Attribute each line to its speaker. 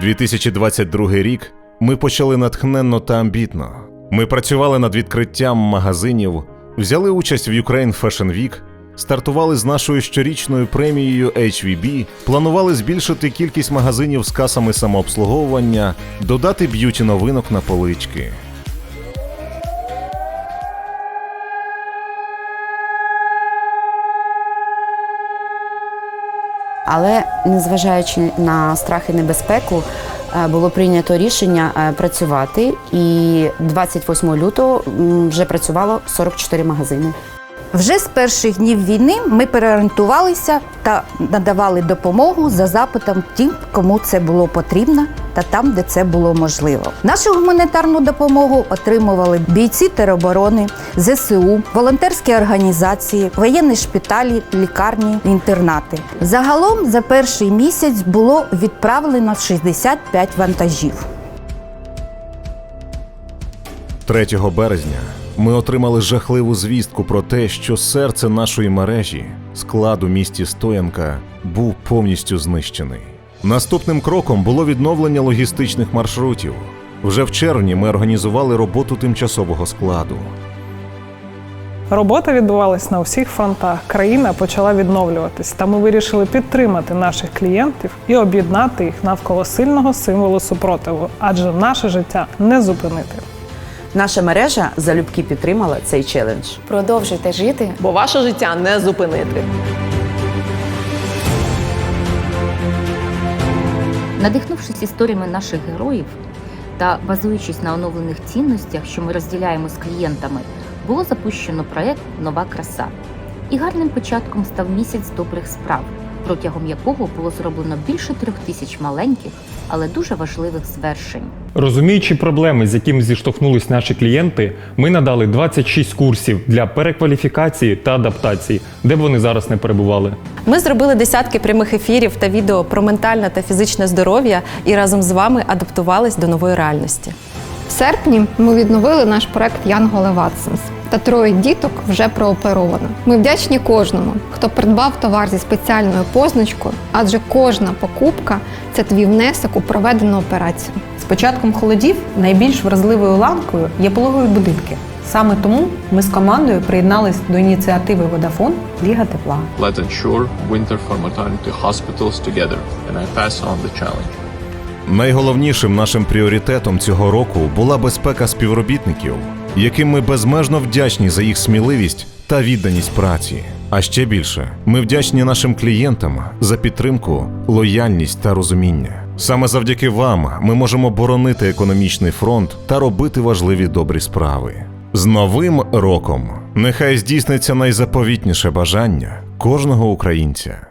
Speaker 1: 2022 рік ми почали натхненно та амбітно. Ми працювали над відкриттям магазинів, взяли участь в Ukraine Fashion Week, стартували з нашою щорічною премією HVB, планували збільшити кількість магазинів з касами самообслуговування, додати б'юті новинок на полички.
Speaker 2: Але незважаючи на страх і небезпеку, е, було прийнято рішення е, працювати. І 28 лютого вже працювало 44 магазини.
Speaker 3: Вже з перших днів війни ми переорієнтувалися та надавали допомогу за запитом тим, кому це було потрібно, та там, де це було можливо. Нашу гуманітарну допомогу отримували бійці тероборони, ЗСУ, волонтерські організації, воєнні шпиталі, лікарні, інтернати. Загалом за перший місяць було відправлено 65 вантажів.
Speaker 1: 3 березня ми отримали жахливу звістку про те, що серце нашої мережі, склад у місті Стоянка, був повністю знищений. Наступним кроком було відновлення логістичних маршрутів. Вже в червні ми організували роботу тимчасового складу.
Speaker 4: Робота відбувалась на всіх фронтах. Країна почала відновлюватись, та ми вирішили підтримати наших клієнтів і об'єднати їх навколо сильного символу супротиву, адже наше життя не зупинити.
Speaker 2: Наша мережа залюбки підтримала цей челендж.
Speaker 5: Продовжуйте жити
Speaker 6: бо ваше життя не зупинити.
Speaker 7: Надихнувшись історіями наших героїв та базуючись на оновлених цінностях, що ми розділяємо з клієнтами, було запущено проект Нова краса. І гарним початком став місяць добрих справ, протягом якого було зроблено більше трьох тисяч маленьких, але дуже важливих звершень.
Speaker 8: Розуміючи проблеми, з якими зіштовхнулись наші клієнти, ми надали 26 курсів для перекваліфікації та адаптації, де б вони зараз не перебували.
Speaker 5: Ми зробили десятки прямих ефірів та відео про ментальне та фізичне здоров'я і разом з вами адаптувались до нової реальності.
Speaker 9: В серпні ми відновили наш проект Янголи Ватсенс. Та троє діток вже прооперовано. Ми вдячні кожному, хто придбав товар зі спеціальною позначкою, адже кожна покупка це твій внесок у проведену операцію.
Speaker 10: З початком холодів найбільш вразливою ланкою є пологові будинки. Саме тому ми з командою приєднались до ініціативи Водафон Ліга тепла.
Speaker 11: Let's ensure winter for maternity hospitals together, and I pass on the challenge.
Speaker 1: Найголовнішим нашим пріоритетом цього року була безпека співробітників, яким ми безмежно вдячні за їх сміливість та відданість праці. А ще більше ми вдячні нашим клієнтам за підтримку, лояльність та розуміння. Саме завдяки вам ми можемо боронити економічний фронт та робити важливі добрі справи. З новим роком нехай здійсниться найзаповітніше бажання кожного українця.